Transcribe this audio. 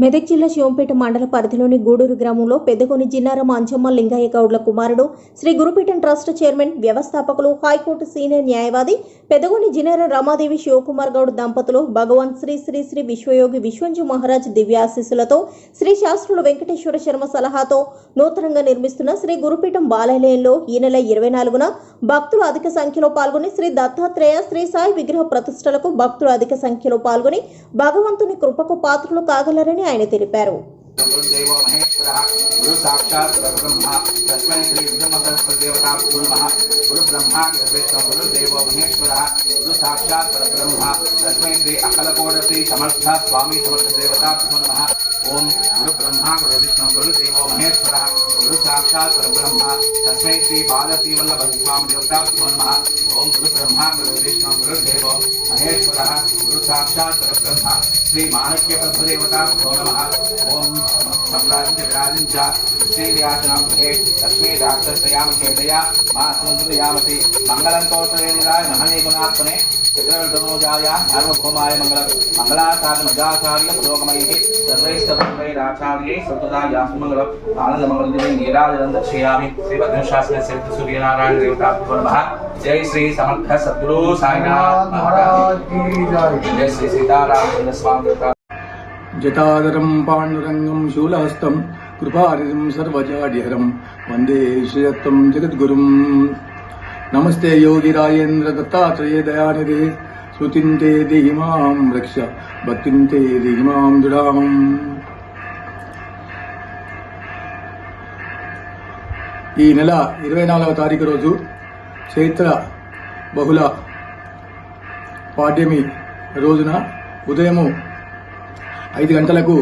మెదక్ జిల్లా శివంపేట మండల పరిధిలోని గూడూరు గ్రామంలో పెద్దగొని జిన్నారం అంజమ్మ లింగయ్య గౌడ్ల కుమారుడు శ్రీ గురుపీఠం ట్రస్ట్ చైర్మన్ వ్యవస్థాపకులు హైకోర్టు సీనియర్ న్యాయవాది పెద్దగొని జిన్నారం రమాదేవి శివకుమార్ గౌడ్ దంపతులు భగవాన్ శ్రీ శ్రీ శ్రీ విశ్వయోగి విశ్వంజు మహారాజ్ దివ్యాశీస్సులతో శ్రీ శాస్త్రులు వెంకటేశ్వర శర్మ సలహాతో నూతనంగా నిర్మిస్తున్న శ్రీ గురుపీఠం బాలాలయంలో ఈ నెల ఇరవై నాలుగున భక్తులు అధిక సంఖ్యలో పాల్గొని శ్రీ దత్తాత్రేయ శ్రీ సాయి విగ్రహ ప్రతిష్టలకు భక్తులు అధిక సంఖ్యలో పాల్గొని భగవంతుని కృపకు పాత్రలు కాగలరని ఆయన తెలిపారు. గురుదేవో గురు సాక్షాత్ పరబ్రహ్మ. తస్మై శ్రీ విష్ణుమహేశ్వరదేవతా గురుమః గురు బ్రహ్మ గురువిష్ణు గురుదేవో మహేశ్వర గురు సాక్షాత్ పరబ్రహ్మ. తస్మై శ్రీ అకలకోడశ్రీ సమర్థ స్వామి సమర్థ దేవతా నమః ఓం గురు బ్రహ్మ గురు విష్ణు గురు దేవో మహేశ్వర గురు సాక్షాత్ పరబ్రహ్మ. తస్మై శ్రీ బాలశ్రీ వల్లభ స్వామి దేవతా నమః ఓం గురు బ్రహ్మ గురు విష్ణు గురు దేవో మహేశ్వర గురు సాక్షాత్ పరబ్రహ్మ. శ్రీ మాణక్య ప్రభుదేవత నమ ఓం సంరాజరాజం చ శ్రీవ్యాసనం హేట్ లక్ష్మీ రాక్షసయామ చేతయా మా సంతుయామతి మంగళం తోటవేనుగా మహనీగుణాత్మనే సార్వభౌమాయ మంగళ మంగళాచార్యమంగళాచార్య పురోగమై సర్వైస్తవైరాచార్యై సంతదా యాసుమంగళ ఆనందమంగళ నీరాజనం దర్శయామి శ్రీ భద్రశాస్త్ర సేవిత సూర్యనారాయణ దేవతా జై శ్రీ సమర్థ సద్గురు సాయినాథ్ మహారాజ్ జై శ్రీ సీతారామచంద్ర పాండురంగం శూలహస్తం కృపానిధం సర్వజాడిహరం వందే శ్రీయత్వం జగద్గురుం నమస్తే యోగి రాజేంద్ర దత్తాత్రేయ దయానిధి శృతింతే దిహిమాం రక్ష భక్తింతే దిహిమాం దృఢాం ఈ నెల ఇరవై నాలుగవ తారీఖు రోజు చైత్ర బహుళ పాడ్యమి రోజున ఉదయము ఐదు గంటలకు